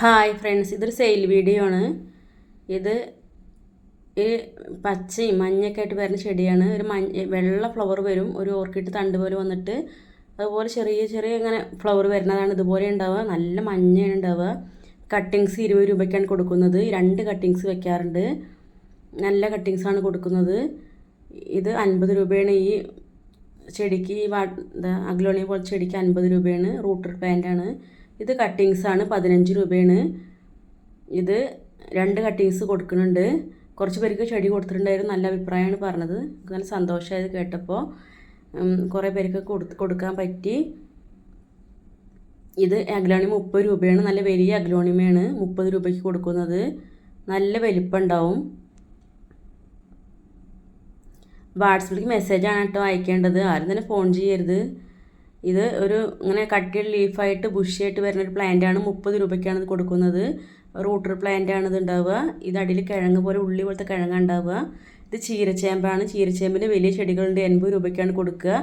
Hi friends ഇതൊരു sale video ആണ്. ഇത് ഈ പച്ചയും മഞ്ഞയൊക്കെ ആയിട്ട് വരുന്ന ചെടിയാണ്. ഒരു മഞ്ഞ വെള്ള ഫ്ലവർ വരും. ഒരു ഓർക്കിഡ് തണ്ട് പോലെ വന്നിട്ട് അതുപോലെ ചെറിയ ചെറിയ ഇങ്ങനെ ഫ്ലവർ വരുന്നതാണ്. ഇതുപോലെ ഉണ്ടാവുക. നല്ല മഞ്ഞയാണ് ഉണ്ടാവുക. കട്ടിങ്സ് ഇരുപത് രൂപയ്ക്കാണ് കൊടുക്കുന്നത്. രണ്ട് കട്ടിങ്സ് വെക്കാറുണ്ട്. നല്ല കട്ടിങ്സാണ് കൊടുക്കുന്നത്. ഇത് അൻപത് രൂപയാണ്. ഈ ചെടിക്ക് ഈ വാ എന്താ അഗ്ലോണിയ പോലെ ചെടിക്ക് അൻപത് രൂപയാണ്. റൂട്ടർ പ്ലാന്റാണ് ഇത് കട്ടിങ്സ് ആണ് പതിനഞ്ച് രൂപയാണ്. ഇത് രണ്ട് കട്ടിങ്സ് കൊടുക്കുന്നുണ്ട്. കുറച്ച് പേർക്ക് ചെടി കൊടുത്തിട്ടുണ്ടായിരുന്നു നല്ല അഭിപ്രായമാണ് പറഞ്ഞത്. നല്ല സന്തോഷമായത് കേട്ടപ്പോൾ കുറേ പേർക്ക് കൊടുത്ത് കൊടുക്കാൻ പറ്റി. ഇത് അഗ്ലോണിയം മുപ്പത് രൂപയാണ്. നല്ല വലിയ അഗ്ലോണിമയാണ് മുപ്പത് രൂപയ്ക്ക് കൊടുക്കുന്നത്. നല്ല വലിപ്പം ഉണ്ടാവും വാട്സപ്പിലേക്ക് മെസ്സേജാണ് കേട്ടോ അയക്കേണ്ടത്. ആരും തന്നെ ഫോൺ ചെയ്യരുത്. ഇത് ഒരു ഇങ്ങനെ കട്ടിയുള്ള ലീഫായിട്ട് ബുഷിയായിട്ട് വരുന്ന ഒരു പ്ലാന്റാണ്. മുപ്പത് രൂപയ്ക്കാണ് ഇത് കൊടുക്കുന്നത്. റൂട്ടർ പ്ലാന്റാണ് ഇത് ഉണ്ടാവുക. ഇത് അടിയിൽ കിഴങ്ങ് പോലെ ഉള്ളി പോലത്തെ കിഴങ്ങ് ഉണ്ടാവുക. ഇത് ചീരച്ചേമ്പാണ്. ചീരച്ചേമ്പിന്റെ വലിയ ചെടികളുണ്ട്. എൺപത് രൂപയ്ക്കാണ് കൊടുക്കുക.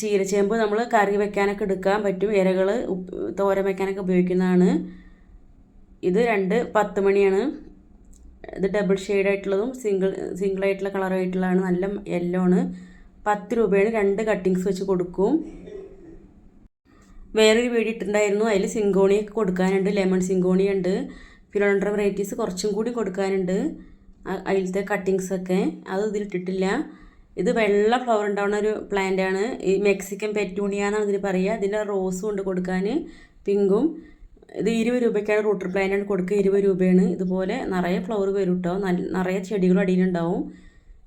ചീരച്ചേമ്പ് നമ്മൾ കറി വെക്കാനൊക്കെ എടുക്കാൻ പറ്റും. ഇരകൾ തോരൻ വെക്കാനൊക്കെ ഉപയോഗിക്കുന്നതാണ്. ഇത് രണ്ട് പത്ത് മണിയാണ്. ഇത് ഡബിൾ ഷെയ്ഡായിട്ടുള്ളതും സിംഗിൾ സിംഗിളായിട്ടുള്ള കളറായിട്ടുള്ളതാണ്. നല്ല യെല്ലോ ആണ് പത്ത് രൂപയുടെ രണ്ട് കട്ടിങ്സ് വെച്ച് കൊടുക്കും. വേറൊരു വീഡിയോ ഇട്ടിട്ടുണ്ടായിരുന്നു. അതിൽ സിങ്കോണിയൊക്കെ കൊടുക്കാനുണ്ട്. ലെമൺ സിങ്കോണി ഉണ്ട്. ഫിലോണ്ടർ വെറൈറ്റീസ് കുറച്ചും കൂടി കൊടുക്കാനുണ്ട്. അതിലത്തെ കട്ടിങ്സൊക്കെ അത് ഇതിലിട്ടിട്ടില്ല ഇത് വെള്ള ഫ്ലവർ ഉണ്ടാവുന്ന ഒരു പ്ലാന്റ് ആണ്. ഈ മെക്സിക്കൻ പെറ്റൂണിയ എന്നാണ് ഇതിന് പറയുക. ഇതിന്റെ റോസും ഉണ്ട് കൊടുക്കാൻ പിങ്കും. ഇത് ഇരുപത് രൂപയ്ക്കാണ് റൂട്ടർ പ്ലാന്റാണ് കൊടുക്കുക ഇരുപത് രൂപയാണ്. ഇതുപോലെ നിറയെ ഫ്ലവർ വരും കേട്ടോ നിറയെ ചെടികളും അടിയിലുണ്ടാവും.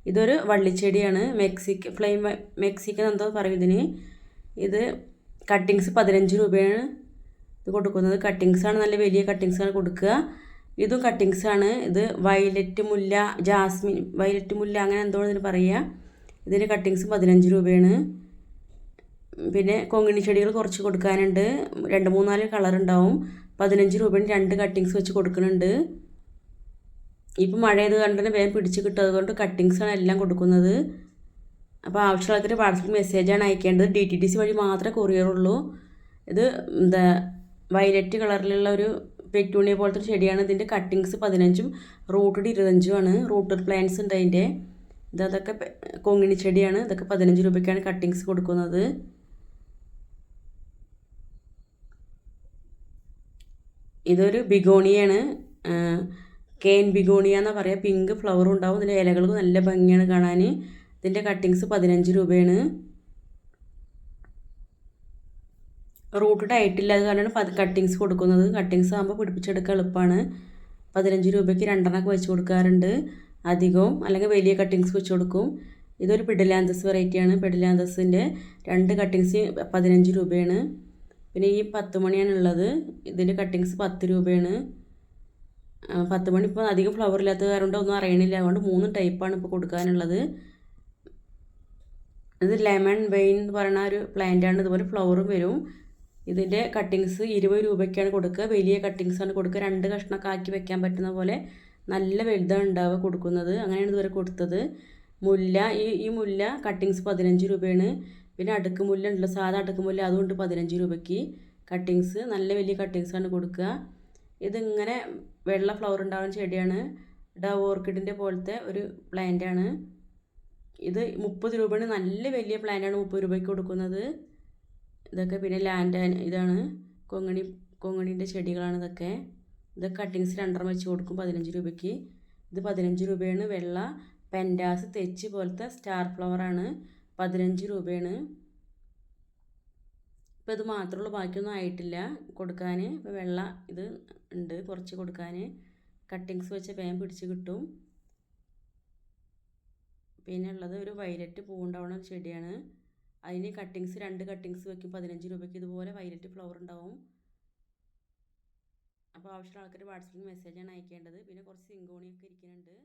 ഇതൊരു വള്ളിച്ചെടിയാണ്. മെക്സിക്ക ഫ്ലെയിം മെക്സിക്കൻ എന്തോ പറയും ഇതിന്. ഇത് കട്ടിങ്സ് പതിനഞ്ച് രൂപയാണ്. ഇത് കൊടുക്കുന്നത് കട്ടിങ്സാണ് നല്ല വലിയ കട്ടിങ്സ് ആണ് കൊടുക്കുക. ഇതും ആണ്. ഇത് വയലറ്റ് മുല്ല ജാസ്മിൻ വയലറ്റ് മുല്ല അങ്ങനെ എന്തോ ഇതിന് പറയുക. ഇതിന് കട്ടിങ്സ് പതിനഞ്ച് രൂപയാണ്. പിന്നെ കൊങ്ങിണി ചെടികൾ കുറച്ച് കൊടുക്കാനുണ്ട്. രണ്ട് മൂന്നാൽ കളർ ഉണ്ടാവും. പതിനഞ്ച് രൂപയാണ് രണ്ട് കട്ടിങ്സ് വെച്ച് കൊടുക്കുന്നുണ്ട്. ഇപ്പം മഴ കണ്ട് തന്നെ വേഗം പിടിച്ച് കിട്ടും. അതുകൊണ്ട് കട്ടിങ്സാണ് എല്ലാം കൊടുക്കുന്നത്. അപ്പോൾ ആവശ്യമുള്ളവർക്ക് വാട്സപ്പിൽ മെസ്സേജാണ് അയക്കേണ്ടത്. ഡി ടി ടി സി വഴി മാത്രമേ കൊറിയറുള്ളൂ ഇത് എന്താ വയലറ്റ് കളറിലുള്ള ഒരു പെറ്റൂണിയ പോലത്തെ ചെടിയാണ്. ഇതിന്റെ കട്ടിങ്സ് പതിനഞ്ചും റൂട്ടഡ് ഇരുപത്തഞ്ചുമാണ് റൂട്ടഡ് പ്ലാന്റ്സ് ഉണ്ട് അതിന്റെ ഇത് അതൊക്കെ കൊങ്ങിണി ചെടിയാണ്. ഇതൊക്കെ പതിനഞ്ച് രൂപയ്ക്കാണ് കട്ടിങ്സ് കൊടുക്കുന്നത്. ഇതൊരു ബിഗോണിയാണ്. കേൻ ബിഗോണിയ എന്ന് പറയുക പിങ്ക് ഫ്ലവറും ഉണ്ടാവും. ഇതിന്റെ ഇലകൾക്ക് നല്ല ഭംഗിയാണ് കാണാൻ. ഇതിന്റെ കട്ടിങ്സ് പതിനഞ്ച് രൂപയാണ്. റൂട്ട് ആയിട്ടില്ല അത് കാരണമാണ് കട്ടിങ്സ് കൊടുക്കുന്നത്. കട്ടിങ്സ് ആകുമ്പോൾ പിടിപ്പിച്ചെടുക്കാൻ എളുപ്പമാണ് പതിനഞ്ച് രൂപയ്ക്ക് രണ്ടെണ്ണമൊക്കെ വെച്ച് കൊടുക്കാറുണ്ട്. അധികവും അല്ലെങ്കിൽ വലിയ കട്ടിങ്സ് വെച്ച് കൊടുക്കും. ഇതൊരു പെഡിലാന്തസ് വെറൈറ്റിയാണ് പെഡിലാന്തസിന്റെ രണ്ട് കട്ടിങ്സ് പതിനഞ്ച് രൂപയാണ്. പിന്നെ ഈ പത്ത് മണിയാണുള്ളത്. ഇതിന്റെ കട്ടിങ്സ് പത്ത് രൂപയാണ്. പത്ത് മണി ഇപ്പോൾ അധികം ഫ്ലവർ ഇല്ലാത്ത കാരണം ഒന്നും അറിയണില്ല. അതുകൊണ്ട് മൂന്ന് ടൈപ്പാണ് ഇപ്പോൾ കൊടുക്കാനുള്ളത്. ഇത് ലെമൺ വെയിൻ എന്ന് പറയുന്ന ഒരു പ്ലാന്റാണ് ഇതുപോലെ ഫ്ലവറും വരും. ഇതിന്റെ കട്ടിങ്സ് ഇരുപത് രൂപയ്ക്കാണ് കൊടുക്കുക. വലിയ കട്ടിങ്സ് ആണ് കൊടുക്കുക. രണ്ട് കഷ്ണമൊക്കെ ആക്കി വെക്കാൻ പറ്റുന്ന പോലെ നല്ല വലുതാണ് ഉണ്ടാവുക കൊടുക്കുന്നത്. അങ്ങനെയാണ് ഇതുവരെ കൊടുത്തത്. മുല്ല ഈ ഈ മുല്ല കട്ടിങ്സ് പതിനഞ്ച് രൂപയാണ്. പിന്നെ അടുക്ക് മുല്ല ഉണ്ടല്ലോ സാധാ അടുക്ക് മുല്ല അതുകൊണ്ട് പതിനഞ്ച് രൂപയ്ക്ക്. കട്ടിങ്സ് നല്ല വലിയ കട്ടിങ്സ് ആണ് കൊടുക്കുക. ഇതിങ്ങനെ വെള്ള ഫ്ലവർ ഉണ്ടാകുന്ന ചെടിയാണ് ഡവ് ഓർക്കിഡിന്റെ പോലത്തെ ഒരു പ്ലാന്റാണ് ഇത് മുപ്പത് രൂപയാണ് നല്ല വലിയ പ്ലാന്റാണ് മുപ്പത് രൂപയ്ക്ക് കൊടുക്കുന്നത്. ഇതൊക്കെ പിന്നെ ലാൻഡ് ഇതാണ് കൊങ്ങണി കൊങ്ങണീന്റെ ചെടികളാണ് ഇതൊക്കെ. ഇത് കട്ടിങ്സ് രണ്ടെണ്ണം വെച്ച് കൊടുക്കും പതിനഞ്ച് രൂപയ്ക്ക്. ഇത് പതിനഞ്ച് രൂപയാണ് വെള്ള പെൻഡാസ് തെച്ച് പോലത്തെ സ്റ്റാർ ഫ്ലവറാണ് പതിനഞ്ച് രൂപയാണ് ഇപ്പോൾ ഇത് മാത്രമേ ഉള്ളൂ ബാക്കിയൊന്നും ആയിട്ടില്ല കൊടുക്കാൻ വെള്ള ഇത് ഉണ്ട് കുറച്ച് കൊടുക്കാൻ കട്ടിങ്സ് വെച്ച് വേഗം പിടിച്ച് കിട്ടും. പിന്നെ ഉള്ളത് ഒരു വയലറ്റ് പൂവുണ്ടാവുന്ന ഒരു ചെടിയാണ്. അതിന് കട്ടിങ്സ് രണ്ട് കട്ടിങ്സ് വെക്കും. പതിനഞ്ച് രൂപയ്ക്ക് ഇതുപോലെ വയലറ്റ് ഫ്ലവർ ഉണ്ടാവും. അപ്പോൾ ആവശ്യമുള്ള ആൾക്കാർ വാട്സപ്പിൽ മെസ്സേജാണ് അയക്കേണ്ടത്. പിന്നെ കുറച്ച് സിങ്കോണിയൊക്കെ ഇരിക്കുന്നുണ്ട്.